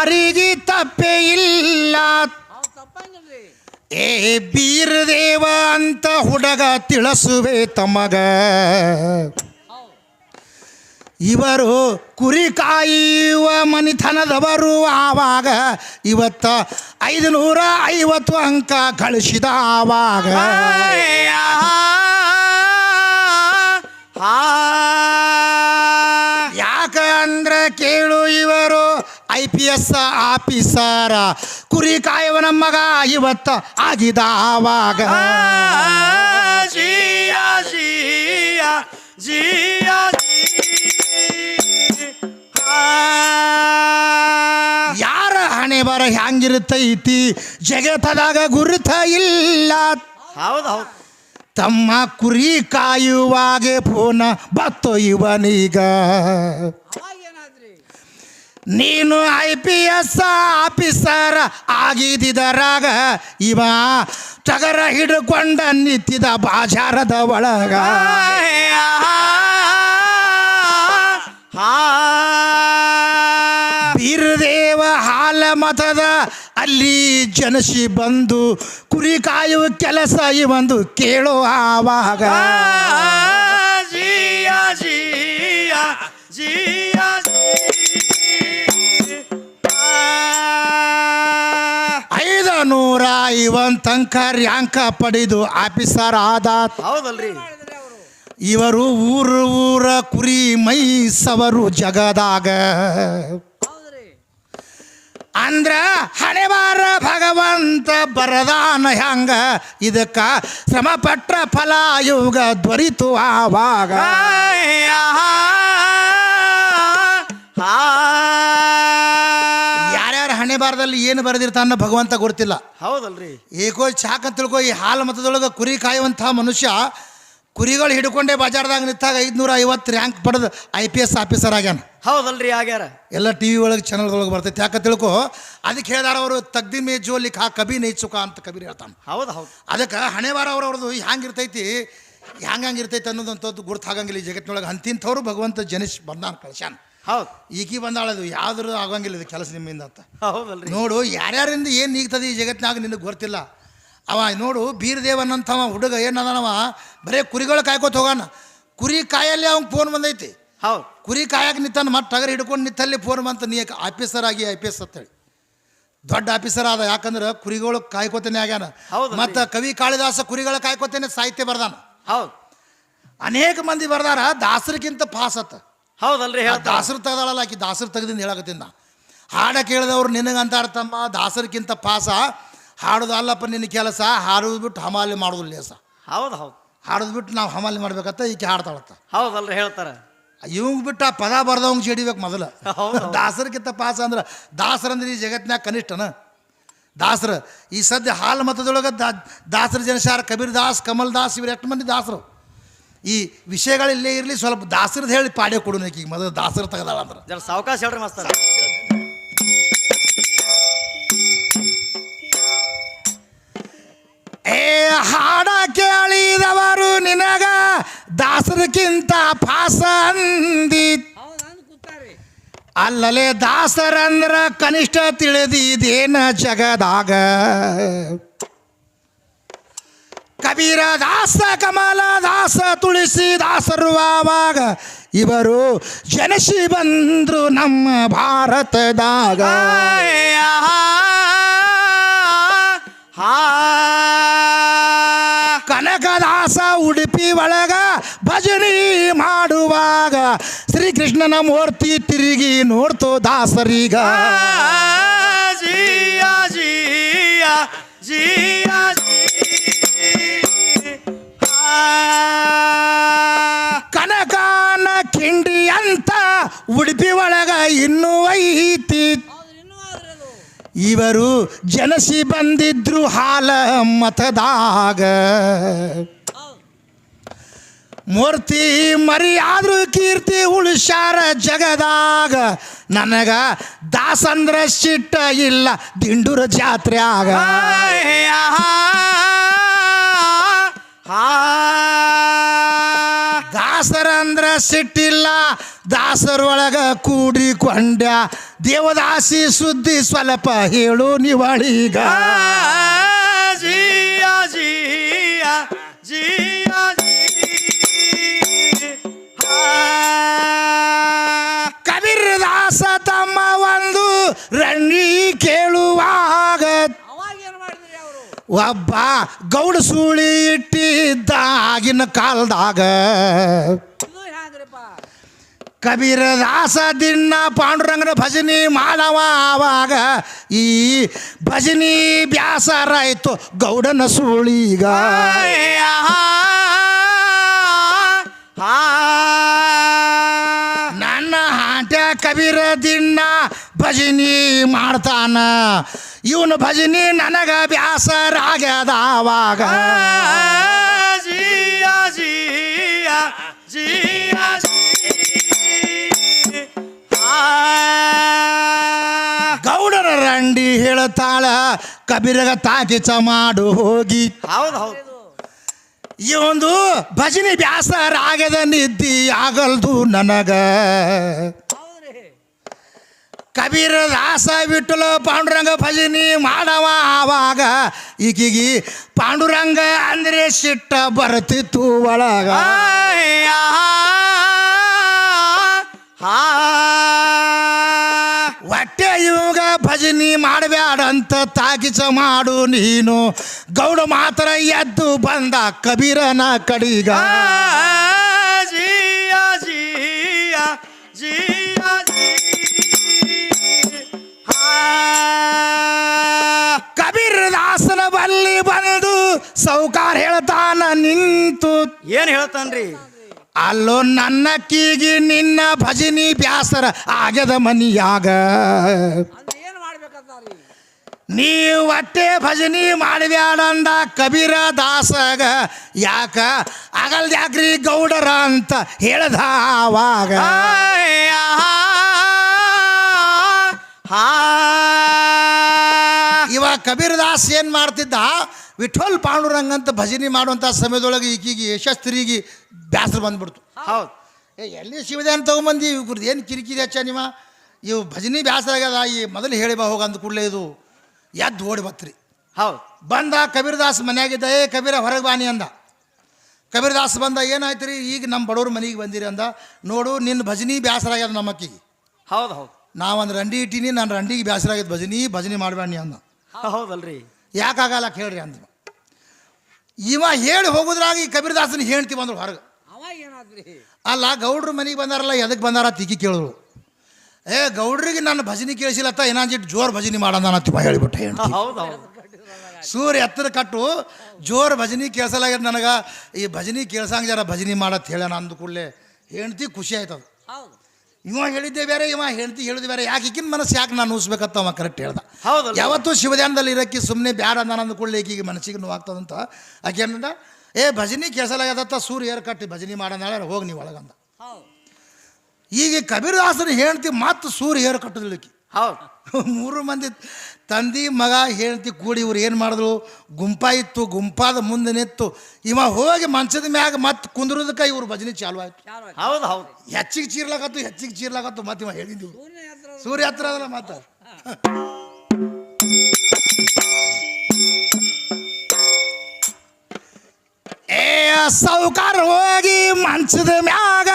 ಯಾರಿಗೆ ತಪ್ಪೇ ಇಲ್ಲ. ಏ ಬೀರದೇವ ಅಂತ ಹುಡುಗ ತಿಳಿಸುವೆ ತಮಗ. ಇವರು ಕುರಿ ಕಾಯುವ ಮನಿತನದವರು ಆವಾಗ ಇವತ್ತ ಐದು ನೂರ ಐವತ್ತು ಅಂಕ ಕಳಿಸಿದ ಆವಾಗ. ಯಾಕಂದ್ರೆ ಕೇಳು ಇವರು ಐ ಪಿ ಎಸ್ ಆಫೀಸರ ಕುರಿ ಕಾಯುವ ನಮ್ಮ ಮಗ ಇವತ್ತ ಆಗಿದ ಆವಾಗ. ಜಿಯಾ ಜಿಯಾ ಜಿಯಾ ಯಾರ ಹಣೆ ಬರ ಹ್ಯಾಂಗಿರುತ್ತೈತಿ ಜಗತ್ತದಾಗ ಗುರುತ ಇಲ್ಲ. ಹೌದು ಹೌದು. ತಮ್ಮ ಕುರಿ ಕಾಯುವಾಗೆ ಫೋನ ಬತ್ತೊಯ್ಯುವನೀಗ. ನೀನು ಐ ಪಿ ಎಸ್ ಆಫೀಸರ್ ಆಗಿದ್ದರಾಗ ಇವ ಟಗರ ಹಿಡ್ಕೊಂಡ ನಿಂತಿದ ಬಾಜಾರದ ಒಳಗ. ಬೀರದೇವ ಹಾಲ ಮತದ ಅಲ್ಲಿ ಜನಸಿ ಬಂದು ಕುರಿ ಕಾಯುವ ಕೆಲಸ ಇವಂದು ಕೇಳೋ ಆವಾಗ. ಜಿಯಾ ಜಿಯಾ ಜಿಯಾ. ನೂರ ಇವನ್ ತನಕ ರ್ಯಾಂಕ ಪಡೆದು ಆಫೀಸರ್ ಆದ ಹೌದಲ್ರಿ. ಇವರು ಊರು ಊರ ಕುರಿ ಮೈ ಸವರು ಜಗದಾಗ ಅಂದ್ರ ಹಣೆವಾರ ಭಗವಂತ ಬರದಾನ ಹ್ಯಾಂಗ? ಇದಕ್ಕ ಶ್ರಮಪಟ್ಟ ಫಲ ಯುಗ ದೊರಿತು ಆವಾಗ. ಆ ಬಾರದಲ್ಲಿ ಏನು ಬರೆದಿರ್ತಾನ ಭಗವಂತ ಗೊತ್ತಿಲ್ಲ. ಹೌದಲ್ರಿ. ಏಕೋ ಚಾಕ್ ಅಂತ ತಿಳ್ಕೊ ಈ ಹಾಲು ಮತದೊಳಗೆ ಕುರಿ ಕಾಯುವಂತಹ ಮನುಷ್ಯ ಕುರಿಗಳು ಹಿಡ್ಕೊಂಡೆ ಬಜಾರ್ದಾಗ ನಿಂತಾಗ ಐದ್ನೂರ ಐವತ್ತು ರ್ಯಾಂಕ್ ಪಡೆದು ಐ ಪಿ ಎಸ್ ಆಫೀಸರ್ ಆಗ್ಯಾನ. ಹೌದಲ್ರಿ ಆಗ್ಯಾರ. ಎಲ್ಲ ಟಿ ವಿ ಒಳಗೆ ಚಾನಲ್ದೊಳಗೆ ಬರ್ತೈತೆ. ಯಾಕೆ ತಿಳ್ಕೊ ಅದಕ್ಕೆ ಹೇಳ್ದಾರ ಅವರು ತಗ್ದಿ ಮೇ ಜೋಲಿ ಖಾ ಕಬಿ ನೈಚುಕ ಅಂತ ಕಬೀರ್ ಹೇಳ್ತಾನೆ. ಹೌದು ಹೌದು. ಅದಕ್ಕೆ ಹಣೆವಾರ ಹಣೆ ಬಾರ ಅವ್ರವ್ರದ್ದು ಹ್ಯಾಂಗಿರ್ತೈತಿ ಅನ್ನೋದು ಅನ್ನೋದಂಥದ್ದು ಗುರ್ತಾಗಂಗಿಲ್ಲ ಈ ಜಗತ್ತಿನೊಳಗೆ ಅಂತಿಂಥವ್ರು ಭಗವಂತ ಜನಿಸ್ ಬಂದಾನ ಕಳ್ಸ್ಯಾನ. ಹೌದು. ಈಕಿ ಬಂದಾಳದು ಯಾವ್ದು ಆಗಂಗಿಲ್ಲ ಇದು ಕೆಲಸ ನಿಮ್ಮಿಂದ ಅಂತ. ಹೌದಲ್ರಿ. ನೋಡು ಯಾರ್ಯಾರಿಂದ ಏನು ನೀಗ್ತದೆ ಈ ಜಗತ್ತಿನಾಗ ನಿನಗೆ ಗೊತ್ತಿಲ್ಲ. ಅವ ನೋಡು ಬೀರದೇವನಂಥವ ಹುಡುಗ ಏನದನವ ಬರೇ ಕುರಿಗಳು ಕಾಯ್ಕೋತ ಹೋಗಾನ. ಕುರಿ ಕಾಯಲ್ಲಿ ಅವ್ನ ಫೋನ್ ಬಂದೈತಿ. ಹೌದು. ಕುರಿ ಕಾಯಕ್ಕೆ ನಿಂತಾನ ಮತ್ತೆ ಟಗರ್ ಹಿಡ್ಕೊಂಡು ನಿಂತಲ್ಲಿ ಫೋನ್ ಬಂತ ನೀ ಆಫೀಸರ್ ಆಗಿ ಐ ಪಿ ಎಸ್ ಅಂತೇಳಿ. ದೊಡ್ಡ ಆಫೀಸರ್ ಆದ ಯಾಕಂದ್ರೆ ಕುರಿಗಳು ಕಾಯ್ಕೋತೇನೆ ಆಗ್ಯಾನ. ಮತ್ತು ಕವಿ ಕಾಳಿದಾಸ ಕುರಿಗಳ ಕಾಯ್ಕೋತೇನೆ ಸಾಹಿತ್ಯ ಬರ್ದಾನ. ಹೌದು. ಅನೇಕ ಮಂದಿ ಬರ್ದಾರ ದಾಸರಿಗಿಂತ ಪಾಸ್ ಅತ್ತ ಹೌದಲ್ರಿ ಹೇಳ ದಾಸರು ತೆಗ್ದಾಳಲ್ಲ ಆಕಿ ದಾಸರು ತೆಗ್ದಿಂದ ಹೇಳಕತ್ತೀನಿ ಹಾಡ ಕೇಳಿದವ್ರು ನಿನಗಂತ ಅರ್ಥಮ್ಮ ದಾಸರಿಗಿಂತ ಪಾಸ. ಹಾಡೋದು ಅಲ್ಲಪ್ಪ ನಿನ್ನ ಕೆಲಸ ಹಾಡೋದು ಬಿಟ್ಟು ಹಮಾಲಿ ಮಾಡೋದು ಲೇಸ. ಹೌದು ಹೌದು. ಹಾಡೋದು ಬಿಟ್ಟು ನಾವು ಹಮಾಲಿ ಮಾಡ್ಬೇಕತ್ತ ಈಕೆ ಹಾಡ್ತಾಳತ್ತ. ಹೌದಲ್ರಿ ಹೇಳ್ತಾರೆ. ಇವಂಗ್ ಬಿಟ್ಟು ಆ ಪದ ಬರ್ದವಂಗೆ ಜಡಿಬೇಕು ಮೊದಲು. ದಾಸರಿಗಿಂತ ಪಾಸ ಅಂದ್ರೆ ದಾಸರಂದ್ರೆ ಈ ಜಗತ್ತಿನಾಗ ಕನಿಷ್ಠನ. ದಾಸರ ಈ ಸದ್ಯ ಹಾಲು ಮತದೊಳಗೆ ದಾ ದಾಸರ ಜನಸಾರ ಕಬೀರ್ ದಾಸ್ ಕಮಲ್ ದಾಸ್ ಇವ್ರು ಎಷ್ಟು ಮಂದಿ ದಾಸರು? ಈ ವಿಷಯಗಳಿಲ್ಲೇ ಇರಲಿ ಸ್ವಲ್ಪ ದಾಸರದ್ದು ಹೇಳಿ ಪಾಡ್ಯ ಕೊಡು ಈಗ ಮೊದಲು ದಾಸರ ತಗದಾಳ ಅಂದ್ರೆ. ಜರ ಸಾವಕಾಶ ಹೇಳ್ರಿ ಮಸ್ತ ಏ ಹಾಡ ಕೇಳಿದವರು ನಿನಗ ದಾಸರಕ್ಕಿಂತ ಪಾಸ ಅಂದಿ ಅಲ್ಲಲೇ ದಾಸರಂದ್ರ ಕನಿಷ್ಠ ತಿಳಿದಿದೇನ ಜಗದಾಗ. ಕಬೀರ ದಾಸ ಕಮಲ ದಾಸ ತುಳಸಿ ದಾಸರು ಆವಾಗ ಇವರು ಜನಸಿ ಬಂದ್ರು ನಮ್ಮ ಭಾರತದಾಗ. ಕನಕದಾಸ ಉಡುಪಿ ಒಳಗ ಭಜನಿ ಮಾಡುವಾಗ ಶ್ರೀಕೃಷ್ಣನ ಮೂರ್ತಿ ತಿರುಗಿ ನೋಡ್ತು ದಾಸರೀಗ. ಜಿಯ ಜಿಯ ಜಿಯಾ. ಕನಕಾನ ಕಿಂಡಿ ಅಂತ ಉಡುಪಿ ಒಳಗ ಇನ್ನೂ ಐತಿ. ಇವರು ಜನಸಿ ಬಂದಿದ್ರು ಹಾಲ ಮತದಾಗ. ಮೂರ್ತಿ ಮರಿಯಾದ್ರೂ ಕೀರ್ತಿ ಉಳಿಸ್ಯಾರ ಜಗದಾಗ. ನನಗ ದಾಸಂದ್ರ ಸಿಟ್ಟ ಇಲ್ಲ, ದಿಂಡೂರ ಜಾತ್ರ್ಯಾಗ. ದಾಸ ದಾಸರ ಅಂದ್ರ ಸಿಟ್ಟಿಲ್ಲ ದಾಸರೊಳಗ ಕೂಡಿಕೊಂಡ ದೇವದಾಸಿ ಸುದ್ದಿ ಸ್ವಲ್ಪ ಹೇಳು ನಿವಾಳಿಗ ಜಿಯಾ ಜಿಯಾ ಜಿಯಾ ಕಬೀರ್ ದಾಸ ತಮ್ಮ ಒಂದು ರಂಡಿ ಒಬ್ಬ ಗೌಡ ಸೂಳಿ ಇಟ್ಟಿದ್ದಾಗಿನ ಕಾಲದಾಗ ಕಬೀರ ದಾಸ ದಿನ ಪಾಂಡುರಂಗನ ಭಜನಿ ಮಾಡವ ಆವಾಗ ಈ ಭಜನಿ ಬ್ಯಾಸರಾಯ್ತು ಗೌಡನ ಸೂಳಿಗ. ನನ್ನ ಹಾಂಟ ಕಬೀರ ದಿನ ಭಜನಿ ಮಾಡ್ತಾನ. ಇವನು ಭಜನಿ ನನಗ ಬ್ಯಾಸರಾಗ್ಯದ ಆವಾಗ ಜಿಯಾ ಜಿಯಾ ಜಿಯಾ ಗೌಡರ ರಂಡಿ ಹೇಳ್ತಾಳ ಕಬೀರಗ ತಾಕಿಚ ಮಾಡು ಹೋಗಿ. ಹೌದು ಹೌದು. ಈ ಒಂದು ಭಜನಿ ಬ್ಯಾಸರಾಗದ ನಿದ್ದಿ ಆಗಲ್ದು ನನಗ. ಕಬೀರ ದಾಸ ಬಿಟ್ಟಲು ಪಾಂಡುರಂಗ ಭಜನಿ ಮಾಡವ ಆವಾಗ ಈಕಿಗಿ ಪಾಂಡುರಂಗ ಅಂದ್ರೆ ಸಿಟ್ಟ ಬರ್ತಿತ್ತು ಒಳಗ. ಹೊಟ್ಟೆ ಇವಾಗ ಭಜನಿ ಮಾಡಬ್ಯಾಡಂತ ತಾಕಿಸ ಮಾಡು ನೀನು. ಗೌಡ ಮಾತ್ರ ಎದ್ದು ಬಂದ ಕಬೀರನ ಕಡಿಗ. ಜೀಯ ಜೀಯ ಜಿಯಾ. ಕಬೀರ ದಾಸನ ಬಲ್ಲಿ ಬಂದು ಸೌಕಾರ ಹೇಳ್ತಾನ ನಿಂತು. ಏನ್ ಹೇಳ್ತಾನ್ರಿ? ಅಲ್ಲೋ ನನ್ನ ಕೀಗಿ ನಿನ್ನ ಭಜನಿ ಬ್ಯಾಸರ ಆಗದ ಮನಿಯಾಗ. ನೀ ಒಟ್ಟೆ ಭಜನಿ ಮಾಡಿದ್ಯಾಡಂದ ಕಬೀರ ದಾಸಗ ಯಾಕ? ಆಗಲ್ದ ಯಾಕ್ರಿ ಗೌಡರ ಅಂತ ಹೇಳ್ದ ಆವಾಗ. ಇವ ಕಬೀರ್ ದಾಸ್ ಏನು ಮಾಡ್ತಿದ್ದ? ವಿಠೋಲ್ ಪಾಂಡುರಂಗ ಅಂತ ಭಜನೆ ಮಾಡುವಂಥ ಸಮಯದೊಳಗೆ ಈಕಿಗೆ ಯಶಸ್ತ್ರಿಗೆ ಬ್ಯಾಸರ ಬಂದ್ಬಿಡ್ತು. ಹೌದು. ಏ ಎಲ್ಲಿ ಶಿವದಾನ ತೊಗೊಂಬಂದು? ಇವ್ರದ್ದು ಏನು ಕಿರಿಕಿರಿ ಹಚ್ಚ ನಿಮ್ಮ ಇವು ಭಜನಿ ಬ್ಯಾಸರ ಆಗ್ಯದ ಈ ಮೊದಲು ಹೇಳಿ ಬಾ ಹೋಗ ಅಂದ ಕೂಡಲೇ ಇದು. ಎದ್ದು ಓಡಿ ಬತ್ರಿ. ಹೌದು. ಬಂದ ಕಬೀರ್ದಾಸ್ ಮನೆಯಾಗಿದ್ದ ಏ ಕಬೀರ ಹೊರಗೆ ಬಾನಿ ಅಂದ. ಕಬೀರ್ದಾಸ್ ಬಂದ ಏನಾಯ್ತು ರೀ ಈಗ ನಮ್ಮ ಬಡವ್ರ ಮನೆಗೆ ಬಂದಿರಿ ಅಂದ. ನೋಡು ನಿನ್ನ ಭಜನಿ ಬ್ಯಾಸರ ಆಗ್ಯದ ನಮ್ಮ ಅಕ್ಕಿಗೆ ಹೌದು ಹೌದು. ನಾವೊಂದು ರಂಡಿ ಇಟ್ಟೀನಿ ನಾನು ರಂಡಿಗೆ ಬ್ಯಾಸರ ಆಗಿದ್ದು ಭಜನಿ ಭಜನಿ ಮಾಡಬೇಡಿ ಅಂದ. ಹೌದಲ್ರಿ. ಯಾಕಾಗಲ್ಲ ಕೇಳ್ರಿ ಅಂದ. ಇವ ಹೇಳಿ ಹೋಗುದ್ರಾಗ ಈ ಕಬೀರ್ದಾಸನ ಹೇಳ್ತಿ ಬಂದ್ರು ಹೊರಗೆ. ಅಲ್ಲ ಗೌಡ್ರ ಮನೆಗೆ ಬಂದಾರಲ್ಲ ಎದಕ್ಕೆ ಬಂದಾರ ತಿಕ್ಕಿ ಕೇಳಿದ್ರು ಏ ಗೌಡ್ರಿಗೆ ನನ್ನ ಭಜನಿ ಕೇಳಿಸಿಲ್ಲತ್ತ ಏನಾಜಿಟ್ಟು ಜೋರು ಭಜನಿ ಮಾಡೋಣ ತುಂಬ ಹೇಳಿಬಿಟ್ಟೆ ಹೆಂಡ್ತಿ. ಹೌದು ಹೌದು. ಸೂರ್ಯ ಎತ್ತರ ಕಟ್ಟು ಜೋರು ಭಜನಿ ಕೇಳಿಸಲಾಗ್ಯದ ನನಗೆ ಈ ಭಜನಿ ಕೇಳ್ಸಂಗೆ ಜರ ಭಜನಿ ಮಾಡತ್ ಹೇಳೋಣ ಅಂದ ಕೂಡಲೇ ಹೆಂಡತಿ ಖುಷಿ ಆಯ್ತದ. ಇವ ಹೇಳಿದ್ದೆ ಬೇರೆ ಇವ ಹೇಳ್ತಿ ಹೇಳಿದ್ದೆ ಬೇರೆ. ಯಾಕೆ ಈಗಿನ ಮನಸ್ಸು ಯಾಕೆ ನಾನು ಉಸ್ಬೇಕಂತ ಅವ ಕರೆಕ್ಟ್ ಹೇಳ್ದ. ಹೌದು ಯಾವತ್ತೂ ಶಿವಧ್ಯಾನದಲ್ಲಿ ಇರೋಕ್ಕೆ ಸುಮ್ಮನೆ ಬ್ಯಾಡ ನಾನು ಅಂದ್ಕೊಳ್ಳಿ ಈಗ ಮನಸ್ಸಿಗೆ ನೋವಾಗ್ತದಂತ. ಆಕೆ ಏನಂದ ಏ ಭಜನಿ ಕೇಸಲಾಗ್ಯದತ್ತ ಸೂರ್ಯ ಏರ್ ಕಟ್ಟಿ ಭಜನಿ ಮಾಡೋಣ ಹೋಗಿ ನೀವು ಒಳಗಂದ ಈಗ ಕಬೀರದಾಸನ ಹೇಳ್ತಿ ಮತ್ತು ಸೂರ್ಯ ಏರ್ ಕಟ್ಟದಿಲ್ಲಕಿ ಹೌದು. ಮೂರು ಮಂದಿ ತಂದಿ ಮಗ ಹೇಳ್ತಿ ಕೂಡಿ ಇವ್ರು ಏನು ಮಾಡಿದ್ರು? ಗುಂಪ ಇತ್ತು ಗುಂಪಾದ ಮುಂದೆ ನಿಂತು. ಇವ ಹೋಗಿ ಮಂಚದ ಮ್ಯಾಗ ಮತ್ತೆ ಕುಂದ್ರದಕ್ಕೆ ಇವ್ರು ಭಜನೆ ಚಾಲು ಆಯ್ತು. ಹೌದು ಹೌದು. ಹೆಚ್ಚಿಗೆ ಚೀರ್ಲಾಗತ್ತು ಹೆಚ್ಚಿಗೆ ಚೀರ್ಲಾಗತ್ತು ಮತ್ತೆ ಇವ ಹೇಳಿದ್ವಿ ಸೂರ್ಯ ಹತ್ರ ಅದಲ್ಲ ಮಾತ ಏ ಸೌಕಾರ ಹೋಗಿ ಮಂಚದ ಮ್ಯಾಗ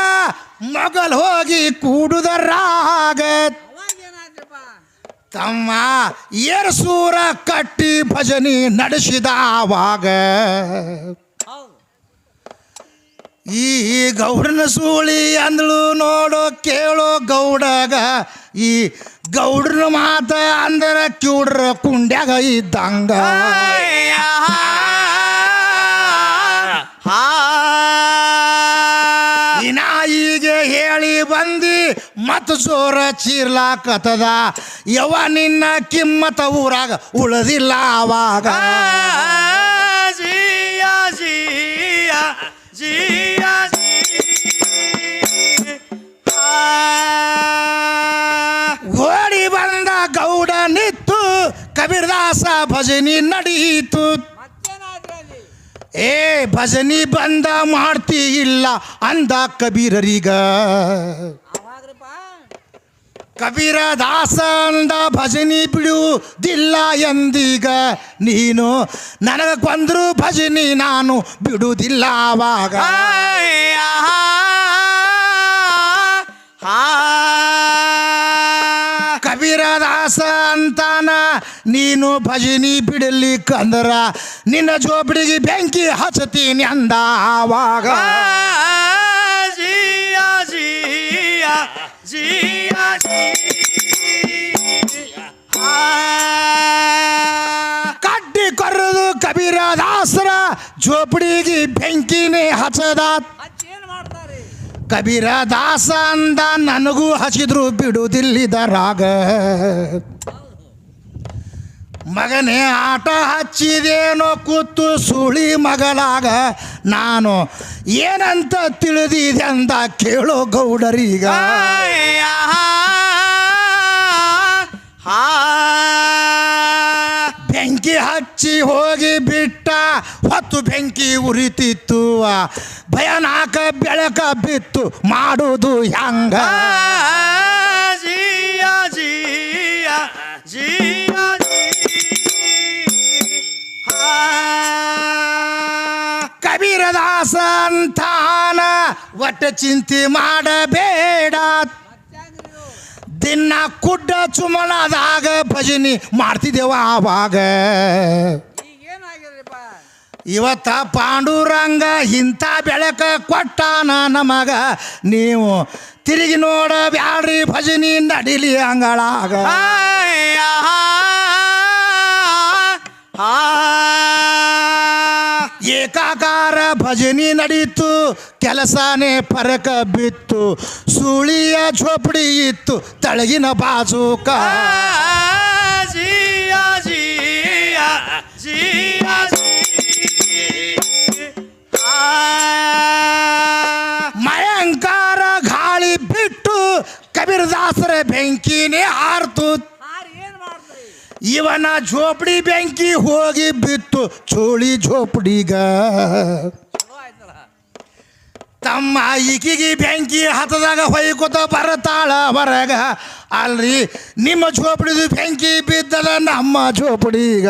ಮಗಲ್ ಹೋಗಿ ಕೂಡುದರಾಗ ತಮ್ಮ ಏರ್ಸೂರ ಕಟ್ಟಿ ಭಜನಿ ನಡೆಸಿದ ಆವಾಗ ಈ ಗೌಡನ ಸೂಳಿ ಅಂದಳು ನೋಡೋ ಕೇಳೋ ಗೌಡಗ. ಈ ಗೌಡ್ರನ ಮಾತ ಅಂದರ ಕ್ಯೂಡ್ರ ಕುಂಡ್ಯಾಗ ಇದ್ದಂಗ. ಹಾ. ಈಗ ಹೇಳಿ ಬಂದಿ ಮತ್ ಜೋರ ಚೀರ್ಲಾಕತದ ಯವ ನಿನ್ನ ಕಿಮ್ಮತ ಊರಾಗ ಉಳದಿಲ್ಲ ಆವಾಗ ಜಿಯಾ ಜಿಯಾ ಜಿಯಾ ಓಡಿ ಬಂದ ಗೌಡ ನಿತ್ತು ಕಬೀರ್ದಾಸ ಭಜನಿ ನಡೀತು. ಏ ಭಜನಿ ಬಂದ ಮಾಡ್ತಿ ಇಲ್ಲ ಅಂದ ಕಬೀರರಿಗ. ಕಬೀರ ದಾಸ ಅಂದ ಭಜನಿ ಬಿಡುವುದಿಲ್ಲ ಎಂದೀಗ ನೀನು ನನಗ ಕೊಂದ್ರು ಭಜನಿ ನಾನು ಬಿಡುವುದಿಲ್ಲ ಆವಾಗ ಕಬೀರ ದಾಸ ಅಂತಾನ ನೀನು ಭಜನಿ ಬಿಡಲಿಕ್ಕಂದ್ರ ನಿನ್ನ ಜೋಬಡಿಗೆ ಬೆಂಕಿ ಹಚ್ತೀನಿ ಅಂದ ಆವಾಗ ಜಿಯಾ ಜಿಯಾ ಜಿಯಾ ಕಡ್ಡಿ ಕೊರದು ಕಬೀರ ದಾಸರ ಜೋಪಡಿಗೆ ಬೆಂಕಿನೇ ಹಚ್ಚದ. ಕಬೀರ ದಾಸ ಅಂದ ನನಗೂ ಹಚ್ಚಿದ್ರು ಬಿಡುದಿಲ್ಲಿದ ರಾಗ. ಮಗನೇ ಆಟ ಹಚ್ಚಿದೇನೋ ಕೂತು ಸುಳಿ ಮಗಳಾಗ ನಾನು ಏನಂತ ತಿಳಿದಿದೆ ಅಂತ ಕೇಳೋ ಗೌಡರೀಗ ಬೆಂಕಿ ಹಚ್ಚಿ ಹೋಗಿ ಬಿಟ್ಟ ಹೊತ್ತು ಬೆಂಕಿ ಉರಿತಿತ್ತು. ಭಯನಾಕ ಬೆಳಕ ಬಿತ್ತು ಮಾಡುವುದು ಜಿಯಾ ಕಬೀರದಾಸ ಅಂತಾನ ಒಟ್ಟ ಚಿಂತೆ ಮಾಡಬೇಡ. ದಿನ ಕುಡ್ಡ ಚುಮನದಾಗ ಭಜನಿ ಮಾಡ್ತಿದ್ದೇವ ಆವಾಗ. ಇವತ್ತ ಪಾಂಡುರಂಗ ಇಂಥ ಬೆಳಕ ಕೊಟ್ಟಾನ ನಮಗ. ನೀವು ತಿರುಗಿ ನೋಡ ಬ್ಯಾಡ್ರಿ ಭಜನಿ ನಡಿಲಿ ಅಂಗಳಾಗ. ಏಕಾಕಾರ ಭಜನಿ ನಡೀತು ಕೆಲಸನೇ ಪರಕ ಬಿತ್ತು ಸುಳಿಯ ಝೋಪಡಿ ಇತ್ತು ತಳಗಿನ ಬಾಜೂಕ ಜಿಯಾ ಜಿಯಾ ಜಿಯಾ ಮಯಂಕಾರ ಗಾಳಿ ಬಿಟ್ಟು ಕಬೀರದಾಸರ ಬೆಂಕಿನೇ ಹಾರ್ತು ಇವನ ಝೋಪಡಿ ಬೆಂಕಿ ಹೋಗಿ ಬಿತ್ತು ಚೋಳಿ ಝೋಪಡಿಗ ತಮ್ಮ ಈಕಿಗೆ ಬೆಂಕಿ ಹತ್ತದಾಗ ಹೊಯ್ಕೋತ ಬರತಾಳ ಹೊರಗ ಅಲ್ರಿ ನಿಮ್ಮ ಝೋಪಡಿದು ಬೆಂಕಿ ಬಿದ್ದದ ನಮ್ಮ ಝೋಪಡಿಗ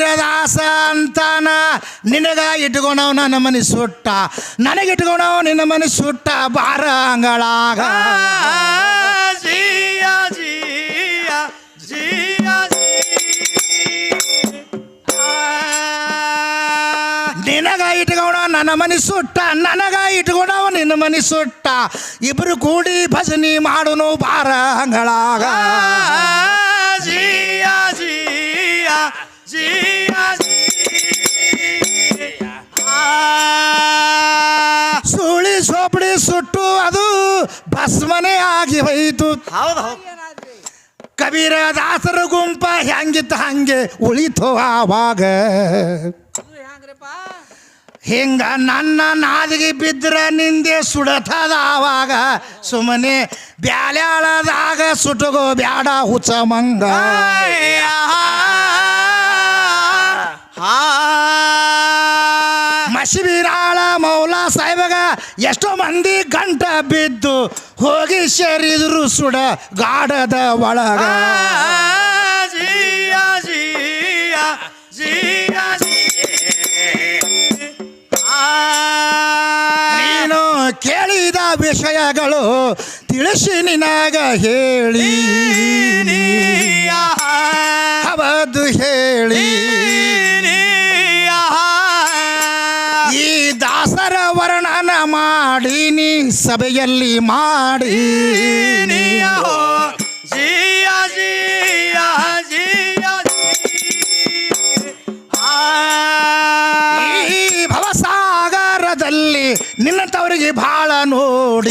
ಕಬೀರದಾಸ ಅಂತಾನ. ನಿನಗ ಇಟ್ಕೊಂಡವ್ ನನ್ನ ಮನೆ ಸುಟ್ಟ. ನನಗೆ ಇಟ್ಕೊಂಡವ್ ನಿನ್ನ ಮನೆ ಸುಟ್ಟ. ಬಾರ ಅಂಗಳಾಗ ಜಿಯಾ ಜಿಯಾ ಜಿಯಾ ನಿನಗ ಇಟ್ಕೊಂಡ ನನ್ನ ಮನೆ ಸುಟ್ಟ. ನನಗ ಇಟ್ಕೊಂಡವ ನಿನ್ನ ಮನೆ ಸುಟ್ಟ. ಇಬ್ರು ಕೂಡಿ ಭಜನಿ ಮಾಡುನು ಬಾರ ಸುಳಿ ಸೋಪಡಿ ಸುಟ್ಟು ಅದು ಭಸ್ಮನೆ ಆಗಿ ಹೋಯಿತು. ಹೌದು. ಕಬೀರ ದಾಸರ ಗುಂಪ ಹೆಂಗಿತ್ತು ಹಂಗೆ ಉಳಿತು ಆವಾಗ. ಹಿಂಗ ನನ್ನ ನಾದಿಗೆ ಬಿದ್ರ ನಿಂದೆ ಸುಡತದ ಆವಾಗ ಸುಮ್ಮನೆ ಬ್ಯಾಳ್ಯಾಳದಾಗ ಸುಟಗೋ ಬ್ಯಾಡ ಹುಚ್ಚ ಮಂಗ. ಮಸಿಬಿರಾಳ ಮೌಲ ಸಾಹೇಬಗ ಎಷ್ಟೋ ಮಂದಿ ಗಂಟ ಬಿದ್ದು ಹೋಗಿ ಸೇರಿದ್ರು ಸುಡ ಗಾಡದ ಒಳಗ. ಜಿಯಾ ಜಿಯಾ ಜಿಯಾ. ನೀನು ಕೇಳಿದ ವಿಷಯಗಳು ತಿಳಿಸಿ ನಿನಗ ಹೇಳಿ. ಅವದು ಹೇಳಿ. ಈ ದಾಸರ ವರ್ಣನ ಸಭೆಯಲ್ಲಿ ಮಾಡಿ. ಜಿಯಾ ಜಿಯಾ ಜಿಯಾ ಈ ನಿನ್ನ ತವರಿಗೆ ಬಹಳ ನೋಡಿ.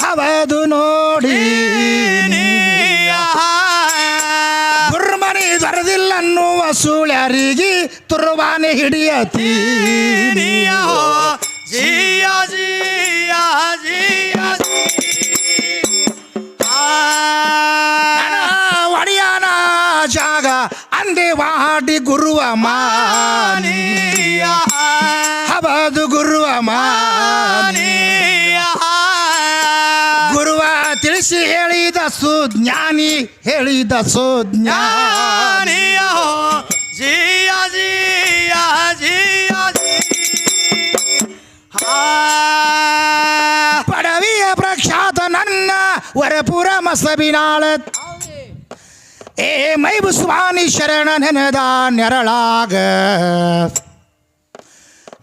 ಹವದು ನೋಡಿ. ಗುರ್ಮನಿ ಬರದಿಲ್ಲ ಅನ್ನುವ ಸುಳ್ಯರಿಗೆ ತುರ್ವಾನೆ ಹಿಡಿಯತಿ. ವಾಡಿ ಗುರುವ ಮಾನಿಯ. ಹಬದು ಗುರುವ ಮಾನಿಯ. ಗುರುವ ತಿಳಿಸಿ ಹೇಳಿದ ಸುಜ್ಞಾನಿ ಹೇಳಿದ ಸುಜ್ಞಾನಿಯ ಜಿಯ ಜಿಯ ಜಿಯ ಜಿ ಪಡವಿಯ ಪ್ರಖ್ಯಾತ ನನ್ನ ವರಪುರ ಮಸಬಿನಾಳ ಏ ಮೈ ಸ್ವಾಮಿ ಶರಣ ನೆನೆದ ನೆರಳಾಗ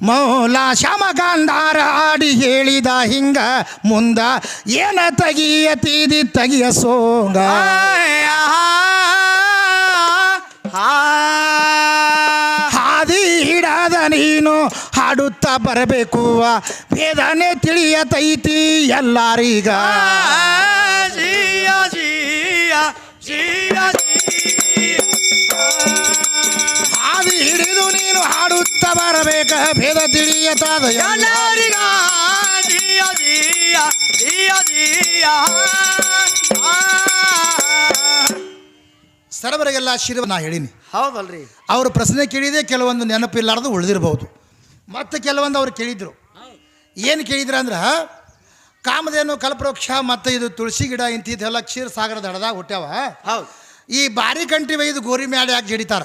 ಮೌಲ ಶ್ಯಾಮಗಾಂಧಾರ ಆಡಿ ಹೇಳಿದ ಹಿಂಗ ಮುಂದ ಏನ ತಗಿಯ ತೀದಿ ತಗಿಯ ಸೋಂಗ ಹಾದಿ ಹಿಡದ ನೀನು ಹಾಡುತ್ತಾ ಬರಬೇಕು ಭೇದನೆ ತಿಳಿಯತೈತಿ ಎಲ್ಲಾರೀಗ ನೀನು ಹಾಡುತ್ತ ಬರಬೇಕ. ಭೇದ ತಿಳಿಯತಾದ ಎಲ್ಲ ಎಲ್ಲರಿಗ ಸರ್ವರಿಗೆಲ್ಲ ಶಿರವ ನಾ ಹೇಳಿನಿ. ಹೌದಲ್ರಿ. ಅವರು ಪ್ರಶ್ನೆ ಕೇಳಿದೆ ಕೆಲವೊಂದು ನೆನಪಿಲ್ಲಾರ್ದು ಉಳಿದಿರಬಹುದು. ಮತ್ತು ಕೆಲವೊಂದು ಅವ್ರು ಕೇಳಿದ್ರು. ಏನು ಕೇಳಿದ್ರು ಅಂದ್ರೆ ಕಾಮಧೇನು ಕಲ್ಪವೃಕ್ಷ ಮತ್ತು ಇದು ತುಳಸಿ ಗಿಡ ಇಂತಿದ್ದೆಲ್ಲ ಕ್ಷೀರ ಸಾಗರದ ಹಡದಾಗ ಹುಟ್ಟ್ಯಾವ. ಹೌದು. ಈ ಬಾರಿ ಕಂಟಿ ಒಯ್ದು ಗೋರಿ ಮ್ಯಾಲೆ ಯಾಕೆ ಜಡಿತಾರ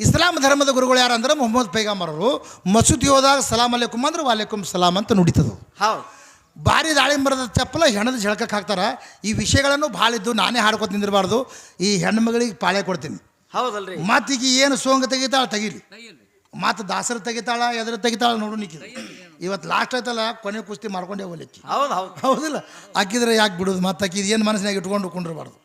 ಇಸ್ಲಾಂ ಧರ್ಮದ ಗುರುಗಳು ಯಾರು ಅಂದ್ರೆ ಮೊಹಮ್ಮದ್ ಪೈಗಂಬರರು. ಮಸೂದಿ ಹೋದಾಗ ಸಲಾಮ್ ಅಲೇಕುಮ್ ಅಂದ್ರೆ ವಾಲೇಕುಮ್ ಸಲಾಮ್ ಅಂತ ನುಡಿತದು. ಹೌದು. ಭಾರಿ ದಾಳಿಂಬರದ ಚಪ್ಪಲ ಹೆಣದ ಝಳಕಕ್ಕೆ ಹಾಕ್ತಾರ. ಈ ವಿಷಯಗಳನ್ನು ಭಾಳ ಇದ್ದು ನಾನೇ ಹಾಡ್ಕೊತ ನಿಂದಿರಬಾರ್ದು. ಈ ಹೆಣ್ಮಗಳಿಗೆ ಪಾಳೆ ಕೊಡ್ತೀನಿ. ಹೌದಲ್ರಿ. ಮತ್ತೀಗ ಏನು ಸೋಂಗ ತೆಗಿತಾಳ ತೆಗೀಲಿ. ಮಾತು ದಾಸರ ತೆಗಿತಾಳ ಎದ್ರ ತೆಗಿತಾಳ ನೋಡು ನಿಕ್ಕಿ ಇವತ್ತು ಲಾಸ್ಟ್ ಆಯ್ತಲ್ಲ ಕೊನೆ ಕುಸ್ತಿ ಮಾಡ್ಕೊಂಡೆ ಹೋಗ್ಲಿಕ್ಕೆ. ಹೌದು ಹೌದು. ಹೌದಿಲ್ಲ? ಹಾಕಿದ್ರೆ ಯಾಕೆ ಬಿಡೋದು? ಮತ್ತೆ ಆಕಿದ್ ಏನು ಮನಸ್ಸಿನಾಗ ಇಟ್ಕೊಂಡು ಕುಂಡಿರಬಾರ್ದು.